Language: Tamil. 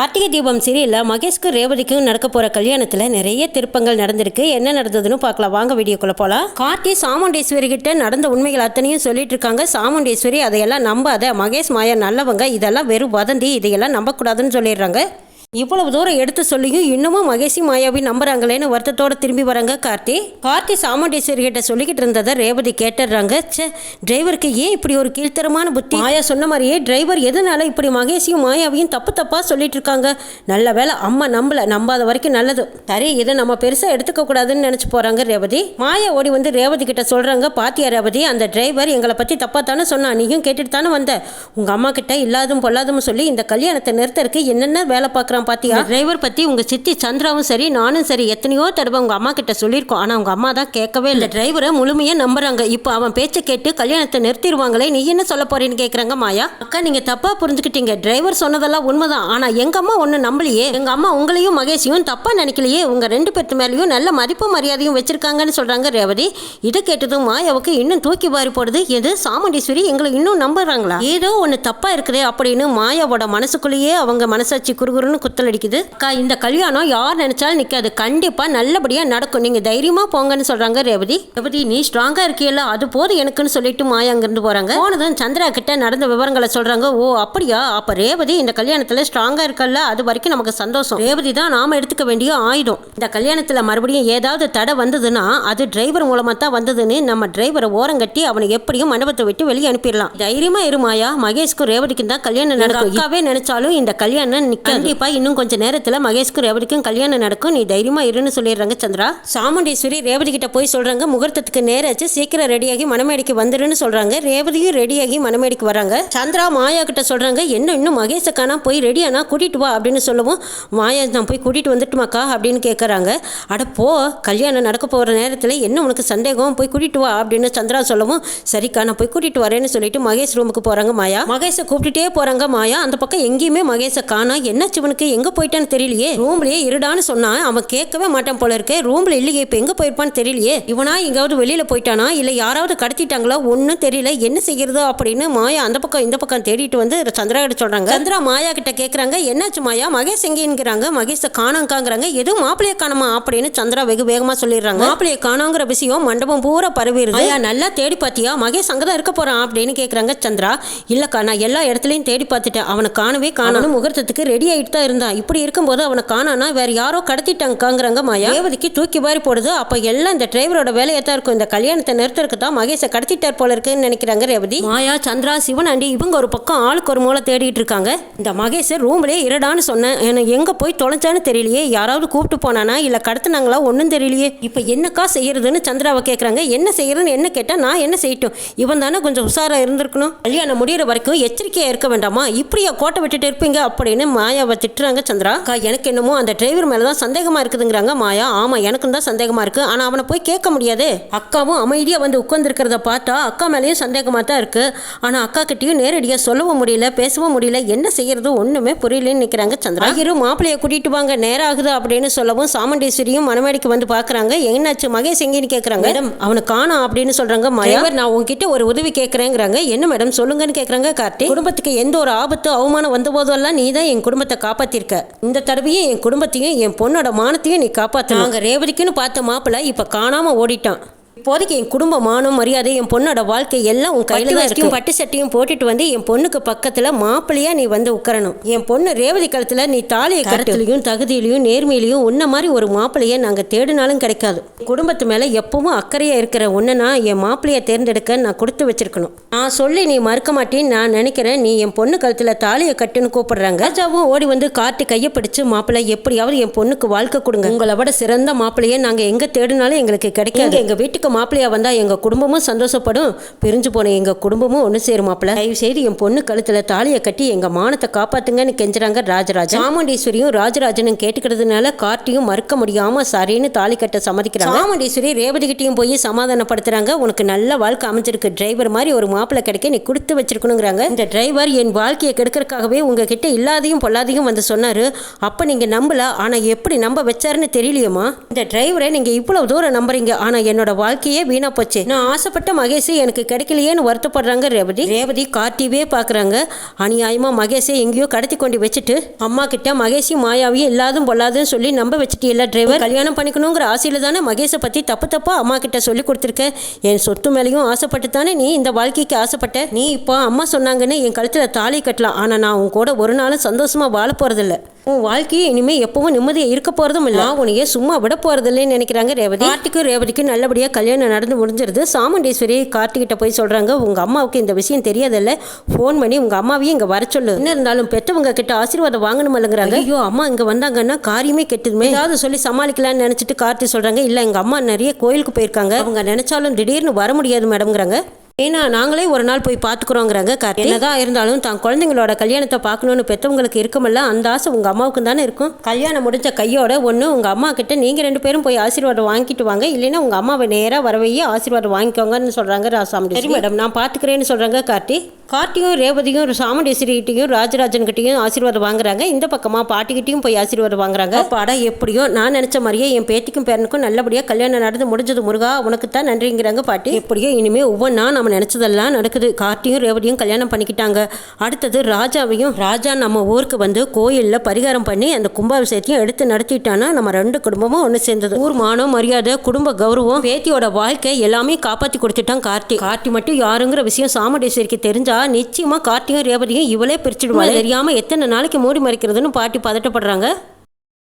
கார்த்திகை தீபம் சீரியல்ல மகேஷ்க்கும் ரேவதிக்கும் நடக்க போற கல்யாணத்துல நிறைய திருப்பங்கள் நடந்திருக்கு. என்ன நடந்ததுன்னு பார்க்கலாம். வாங்க வீடியோக்குள்ள போலாம். கார்த்தி சாமுண்டேஸ்வரி கிட்ட நடந்த உண்மைகள் அத்தனையும் சொல்லிட்டு இருக்காங்க. சாமுண்டேஸ்வரி அதையெல்லாம் நம்பாத மகேஷ் மாயா நல்லவங்க. இதெல்லாம் வெறும் வதந்தி. இதையெல்லாம் நம்பக்கூடாதுன்னு சொல்லிடுறாங்க. இவ்வளவு தூரம் எடுத்து சொல்லியும் இன்னமும் மகேஷி மாயாவி நம்புறாங்களேன்னு வருத்தத்தோட திரும்பி வராங்க கார்த்தி. கார்த்தி சாமுண்டேஸ்வரி கிட்ட சொல்லிக்கிட்டு இருந்ததை ரேவதி கேட்டுடுறாங்க. ச்சே டிரைவருக்கு ஏன் இப்படி ஒரு கீழ்த்தரமான புத்தி? மாயா சொன்ன மாதிரியே டிரைவர் எதனால இப்படி மகேஷையும் மாயாவையும் தப்பு தப்பா சொல்லிட்டு இருக்காங்க? நல்ல வேளை அம்மா நம்பல. நம்பாத வரைக்கும் நல்லது. சரி இதை நம்ம பெருசா எடுத்துக்க கூடாதுன்னு நினைச்சு போறாங்க ரேவதி. மாயா ஓடி வந்து ரேவதி கிட்ட சொல்றாங்க. பாத்தியா ரேவதி அந்த டிரைவர் எங்களை பத்தி தப்பா தானே சொன்னா? நீயும் கேட்டுட்டு தானே வந்த? உங்க அம்மா கிட்ட இல்லாதும் பொல்லாதும் சொல்லி இந்த கல்யாணத்தை நிறுத்தறதுக்கு என்னென்ன வேலை பார்க்கறான் பாத்தியா? டிரைவர் பத்தி உங்க சித்தி சந்திராவும் சரி நானும் சரி எத்தனையோ தடவை உங்க அம்மா கிட்ட சொல்லியிருக்கோம். ஆனா உங்க அம்மா தான் கேட்கவே இல்லை. டிரைவரை முழுமையா நம்புறாங்க. இப்போ அவன் பேச்சை கேட்டு கல்யாணத்தை நிறுத்திடுவாங்களே நீ என்ன சொல்ல போறேன்னு கேக்குறாங்க மாயா? அக்கா நீங்க தப்பா புரிஞ்சுக்கிட்டீங்க. டிரைவர் சொன்னதெல்லாம் உண்மைதான். ஆனா எங்க அம்மா ஒண்ணு நம்பலையே. எங்க அம்மா உங்களையும் மகேஷையும் தப்பா நினைக்கலையே. உங்க ரெண்டு பேர்த்து மேலேயும் நல்ல மதிப்பு மரியாதையும் வச்சிருக்காங்கன்னு சொல்றாங்க ரேவதி. இதை கேட்டதும் மாயாவுக்கு இன்னும் தூக்கி வாரி போடுது. எது? சாமுண்டீஸ்வரி எங்களை இன்னும் நம்புறாங்களா? ஏதோ ஒண்ணு தப்பா இருக்குதே அப்படின்னு மாயாவோட மனசுக்குள்ளேயே அவங்க மனசாட்சி குறுகுறுன்னு குத்தல் அடிக்குது அக்கா இந்த கல்யாணம் யார் நினைச்சாலும் நிக்காது. கண்டிப்பா நல்லபடியா நடக்கும். நீங்க தைரியமா போங்கன்னு சொல்றாங்க ரேவதி. ரேவதி நீ ஸ்ட்ராங்கா இருக்கியல்ல? அது போதும் எனக்குன்னு சொல்லிட்டு மாயா அங்கிருந்து போறாங்க. போனதும் சந்திரா கிட்ட நடந்த விவரங்களை சொல்றாங்க. ஓ அப்படியா? அப்ப ரேவதி இந்த கல்யாணத்துல ஸ்ட்ராங்கா இருக்கல்ல? அது வரைக்கும் நமக்கு சந்தோஷம். ரேவதி தான் நாம எடுத்துக்க வேண்டிய ஆயுதம். இந்த கல்யாணத்துல மறுபடியும் ஏதாவது தடை வந்ததுன்னா அது டிரைவர் மூலமா தான் வந்ததுன்னு நம்ம டிரைவரை ஓரம் கட்டி அவனை எப்படியும் மண்டபத்தை விட்டு வெளியே அனுப்பிடலாம். தைரியமா இரு மாயா. மகேஷ்க்கும் ரேவதிக்கும் தான் கல்யாணம் நடக்கும். நினைச்சாலும் இந்த கல்யாணம் நிக்க கண்டிப்பா இன்னும் கொஞ்சம் நேரத்தில் மகேஷ்க்கும் ரேவதிக்கும் கல்யாணம் நடக்கும். நீ தைரியமாக இருன்னு சொல்லிடுறாங்க சந்திரா. சாமுண்டேஸ்வரி ரேவதி கிட்ட போய் சொல்கிறாங்க முகூர்த்தத்துக்கு நேராச்சு சீக்கிரம் ரெடியாகி மணமேடைக்கு வந்துருன்னு சொல்கிறாங்க ரேவதியும் ரெடியாகி மணமேடைக்கு வராங்க. சந்திரா மாயா கிட்ட சொல்கிறாங்க என்ன இன்னும் மகேஷை காணா? போய் ரெடியானா கூட்டிட்டு வா அப்படின்னு சொல்லவும் மாயா நான் போய் கூட்டிகிட்டு வந்துட்டுமாக்கா அப்படின்னு கேட்குறாங்க அட போ கல்யாணம் நடக்க போகிற நேரத்தில் என்ன உனக்கு சந்தேகம்? போய் கூட்டிட்டு வா அப்படின்னு சந்திரா சொல்லவும் சரிக்கா நான் போய் கூட்டிட்டு வரேன்னு சொல்லிட்டு மகேஷ் ரூமுக்கு போகிறாங்க மாயா. மகேஷை கூப்பிட்டுட்டே போகிறாங்க மாயா. அந்த பக்கம் எங்கேயுமே மகேஷை காணா. என்ன சிவனுக்கு எங்க போயிட்டான்னு தெரியலையே? ரூம்லயே இருடான்னு சொன்னா அவன் கேட்கவே மாட்டான் போல இருக்கே. ரூம்ல இல்லையே இப்போ எங்க போயிருப்பான்னு தெரியலையே. இவனா எங்காவது வெளியில போயிட்டானா? இல்ல யாராவது கடத்திட்டாங்களா? ஒன்றும் தெரியல. என்ன செய்யறதோ அப்படின்னு மாயா அந்த பக்கம் இந்த பக்கம் தேடிட்டு வந்து சந்திரா கிட்ட சொல்றாங்க. சந்திரா மாயா கிட்ட கேக்குறாங்க. என்னாச்சு மாயா? மகேஷ் எங்கேங்கிறாங்க? மகேஷ காணாங்காங்கிறாங்க. எதுவும் மாப்பிளைய காணுமா? அப்படின்னு சந்திரா வெகு வேகமா சொல்லிடுறாங்க. மாப்பிளைய காணோங்கிற விஷயம் மண்டபம் பூரா பரவிடுது. நல்லா தேடி பாத்தியா? மகேஷ் அங்கதான் இருக்க போறான். அப்படின்னு கேக்குறாங்க சந்திரா. இல்லக்கா நான் எல்லா இடத்துலயும் தேடி பார்த்துட்டேன். அவனை காணவே காணணும் முகூர்த்தத்துக்கு ரெடி ஆயிட்டு தான் இருந்தான். இப்படி இருக்கும்போது அவனை காணானா வேற யாரோ கடத்திட்டாங்காங்கிறாங்க மாயா. ரேவதிக்கு தூக்கி வாரி போடுது. அப்போ எல்லாம் இந்த டிரைவரோட வேலையை தான் இருக்கும். இந்த கல்யாணத்தை நிறுத்தறதுக்கு தான் மகேஷை கடத்திட்டார் போல இருக்குன்னு நினைக்கிறாங்க ரேவதி. மாயா சந்திரா சிவனாண்டி இவங்க ஒரு பக்கம் ஆளுக்கு ஒரு மூளை தேடிட்டு இருக்காங்க. இந்த மகேஷ் ரூம்லேயே இருடான்னு சொன்னேன். எனக்கு எங்கே போய் தொலைஞ்சான்னு தெரியலையே. யாராவது கூப்பிட்டு போனானா இல்லை கடத்துனாங்களா ஒன்றும் தெரியலையே. இப்போ என்னக்கா செய்யறதுன்னு சந்திராவை கேட்குறாங்க என்ன செய்யறதுன்னு என்ன கேட்டால் நான் என்ன செய்யட்டும்? இவன் தானே கொஞ்சம் உஷாராக இருந்திருக்கணும். கல்யாணம் முடிகிற வரைக்கும் எச்சரிக்கையாக இருக்க வேண்டாமா? இப்படியா கோட்டை விட்டுட்டு இருப்பீங்க அப்படின்னு மாயாவை திட்டுறாங்க. சந்திரா. அக்கா எனக்கு என்னமோ அந்த டிரைவர் மேல தான் சந்தேகமா இருக்குதுங்கிறாங்க மாயா. ஆமா எனக்கும் தான் சந்தேகமா இருக்கு. ஆனா அவனை போய் கேட்க முடியாது. அக்காவும் அமைதியா வந்து உட்கார்ந்துருக்கிறத பார்த்தா அக்கா மேலேயும் சந்தேகமா தான் இருக்கு. ஆனா அக்கா கிட்டயும் நேரடியா சொல்லவும் முடியல பேசவும் முடியல. என்ன செய்யறது? ஒண்ணுமே புரியலன்னு நிக்கிறாங்க சந்திரா. ஐயரு மாப்பிள்ளைய கூட்டிட்டு வாங்க. நேரம் ஆகுது அப்படின்னு சொல்லவும் சாமுண்டீஸ்வரியும் மணமேடிக்கு வந்து பாக்குறாங்க. என்னாச்சு? மகேஷ் எங்கேன்னு கேக்குறாங்க? மேடம் அவனை காணோம் அப்படின்னு சொல்றாங்க மாயா. நான் உங்ககிட்ட ஒரு உதவி கேட்கறேங்கிறாங்க என்ன மேடம்? சொல்லுங்கன்னு கேக்குறாங்க கார்த்தி குடும்பத்துக்கு எந்த ஒரு ஆபத்து அவமானம் வந்த போதெல்லாம் நீ தான் என் குடும்பத்தை காப்பாத்திருக்க. இந்த தடவையும் என் குடும்பத்தையும் என் பொண்ணோட மானத்தையும் நீ காப்பாத்த நாங்க ரேவதிக்குன்னு பார்த்த மாப்பிள்ள இப்ப காணாம ஓடிட்டான். இப்போதைக்கு என் குடும்ப மானம் மரியாதை என் பொண்ணோட வாழ்க்கை எல்லாம் உன் கையில இருக்கு. பட்டு சட்டையும் போட்டுட்டு வந்து என் பொண்ணுக்கு பக்கத்துல மாப்பிள்ளையா நீ வந்து உட்காரணும். என் பொண்ணு ரேவதி கழுத்துல நீ தாலியை கருத்துலையும் தகுதியிலையும் நேர்மையிலையும் உன்ன மாதிரி ஒரு மாப்பிள்ளைய நாங்க தேடினாலும் கிடைக்காது. குடும்பத்து மேல எப்பவும் அக்கறையா இருக்கிற நான் என் மாப்பிள்ளைய தேர்ந்தெடுக்க நான் கொடுத்து வச்சிருக்கணும். நான் சொல்லி நீ மறுக்க மாட்டேன்னு நான் நினைக்கிறேன். நீ என் பொண்ணு கழுத்துல தாலியை கட்டுன்னு கூப்பிடுறாங்க. ராஜாவும் ஓடி வந்து காட்டு கையை பிடிச்சு மாப்பிள்ளை எப்படியாவது என் பொண்ணுக்கு வாழ்க்கை கொடுங்க. உங்களை விட சிறந்த மாப்பிள்ளைய நாங்க எங்க தேடினாலும் எங்களுக்கு கிடைக்காது. எங்க வீட்டுக்கு மாப்பிள்ளையா வந்தா எங்க குடும்பமும் சந்தோஷப்படும். பிரிஞ்சு போன எங்க குடும்பமும் ஒன்று சேரும் மாப்பிள்ள. தயவு செய்து என் பொண்ணு கழுத்துல தாலியை கட்டி எங்க மானத்தை காப்பாத்துங்கன்னு கெஞ்சுறாங்க ராஜராஜன். சாமுண்டீஸ்வரியும் ராஜராஜனும் கேட்டுக்கிறதுனால கார்த்தியும் மறுக்க முடியாம சரின்னு தாலி கட்ட சம்மதிக்கிறாங்க. சாமுண்டீஸ்வரி ரேவதி கிட்டையும் போய் சமாதானப்படுத்துறாங்க. உனக்கு நல்ல வாழ்க்கை அமைஞ்சிருக்கு. டிரைவர் மாதிரி ஒரு மாப்பிள்ளை கிடைக்க நீ கொடுத்து வச்சிருக்கணுங்கிறாங்க. இந்த டிரைவர் என் வாழ்க்கையை கெடுக்கிறதுக்காகவே உங்ககிட்ட இல்லாதையும் பொல்லாதையும் வந்து சொன்னாரு. அப்ப நீங்க நம்பல. ஆனா எப்படி நம்ப வச்சாருன்னு தெரியலையேம்மா. இந்த டிரைவரை நீங்க இவ்வளவு தூரம் நம்புறீங்க. ஆனா என்னோட வாழ்க்கை வாழ்க்கையே வீணா போச்சு. நான் ஆசைப்பட்ட மகேஷ் எனக்கு கிடைக்கலையேன்னு வருத்தப்படுறாங்க ரேவதி. ரேவதி கார்த்திவே பார்க்குறாங்க அநியாயமா மகேஷை எங்கேயோ கடத்தி கொண்டு வச்சுட்டு அம்மா கிட்ட மகேஷையும் மாயாவையும் இல்லாதும் பொல்லாதுன்னு சொல்லி நம்ப வச்சுட்டு இல்ல டிரைவர் கல்யாணம் பண்ணிக்கணுங்கிற ஆசையில தானே மகேஷை பத்தி தப்பு தப்பா அம்மா கிட்ட சொல்லி கொடுத்துருக்க? என் சொத்து மேலேயும் ஆசைப்பட்டு தானே நீ இந்த வாழ்க்கைக்கு ஆசைப்பட்ட? நீ இப்போ அம்மா சொன்னாங்கன்னு என் கழுத்துல தாலி கட்டலாம். ஆனா நான் உன் கூட ஒரு நாளும் சந்தோஷமா வாழ போறதில்ல. உன் வாழ்க்கையை இனிமே எப்பவும் நிம்மதியா இருக்க போறதும் இல்ல. நான் உன்னையே சும்மா விட போறதில்லைன்னு நினைக்கிறாங்க ரேவதி. கார்த்திக்கும் ரேவதிக்கும் நல்லபடியா கல்யாணம் நடந்து முடிஞ்சிருது. சாமுண்டீஸ்வரி கார்த்திகிட்ட போய் சொல்றாங்க உங்க அம்மாவுக்கு இந்த விஷயம் தெரியாதல்ல. ஃபோன் பண்ணி உங்க அம்மாவையும் இங்க வர சொல்லு. என்ன இருந்தாலும் பெற்றவங்க கிட்ட ஆசீர்வாதம் வாங்கணும் இல்லைங்கிறாங்க ஐயோ அம்மா இங்க வந்தாங்கன்னா காரியமே கெட்டுதுமே. ஏதாவது சொல்லி சமாளிக்கலாம்னு நினைச்சிட்டு கார்த்தி சொல்றாங்க இல்ல எங்க அம்மா நிறைய கோயிலுக்கு போயிருக்காங்க. அவங்க நினைச்சாலும் திடீர்னு வர முடியாது மேடம்ங்கிறாங்க. ஏன்னா நாங்களே ஒரு நாள் போய் பார்த்துக்குறோங்கிறாங்க கார்த்தி. என்னதான் இருந்தாலும் தான் குழந்தைங்களோட கல்யாணத்தை பார்க்கணும்னு பெற்றவங்களுக்கு இருக்குமல்ல அந்த ஆசை உங்கள் அம்மாவுக்கு தானே இருக்கும். கல்யாணம் முடிஞ்ச கையோட ஒன்று உங்கள் அம்மா கிட்ட நீங்கள் ரெண்டு பேரும் போய் ஆசீர்வாதம் வாங்கிட்டு வாங்க. இல்லைன்னா உங்கள் அம்மாவை நேராக வரவையே ஆசீர்வாதம் வாங்கிக்கோங்கன்னு சொல்கிறாங்க ராசாமி. சரி மேடம் நான் பார்த்துக்கிறேன்னு சொல்கிறாங்க கார்த்தி. கார்த்தியும் ரேவதியும் சாமுண்டேஸ்வரிகிட்டையும் ராஜராஜன் கிட்டையும் ஆசீர்வாதம் வாங்குறாங்க. இந்த பக்கமாக பாட்டிக்கிட்டையும் போய் ஆசீர்வாதம் வாங்குறாங்க. பாடா எப்படியோ நான் நினச்ச மாதிரியே என் பேத்திக்கும் பேரனுக்கும் நல்லபடியாக கல்யாணம் நடந்து முடிஞ்சது முருகா உனக்கு தான் நன்றிங்கிறாங்க பாட்டி. எப்படியோ இனிமே ஒவ்வொன்றா நம்ம நினச்சதெல்லாம் நடக்குது. கார்த்தியும் ரேவதியும் கல்யாணம் பண்ணிக்கிட்டாங்க. அடுத்தது ராஜாவையும் ராஜா நம்ம ஊருக்கு வந்து கோயிலில் பரிகாரம் பண்ணி அந்த கும்பாபிஷேகத்தையும் எடுத்து நடத்திட்டானா நம்ம ரெண்டு குடும்பமும் ஒன்று சேர்ந்தது. ஊர் மானம் மரியாதை குடும்ப கௌரவம் பேத்தியோட வாழ்க்கை எல்லாமே காப்பாற்றி கொடுத்துட்டான் கார்த்தி. கார்த்தி மட்டும் யாருங்கிற விஷயம் சாமுண்டேஸ்வரிக்கு தெரிஞ்சா நிச்சயமா கார்த்தியும் ரேவதியும் இவளே பிரிச்சுடுவாங்க தெரியாம எத்தனை நாளைக்கு மூடி மறைக்கிறதுன்னு பாட்டி பதட்டப்படுறாங்க.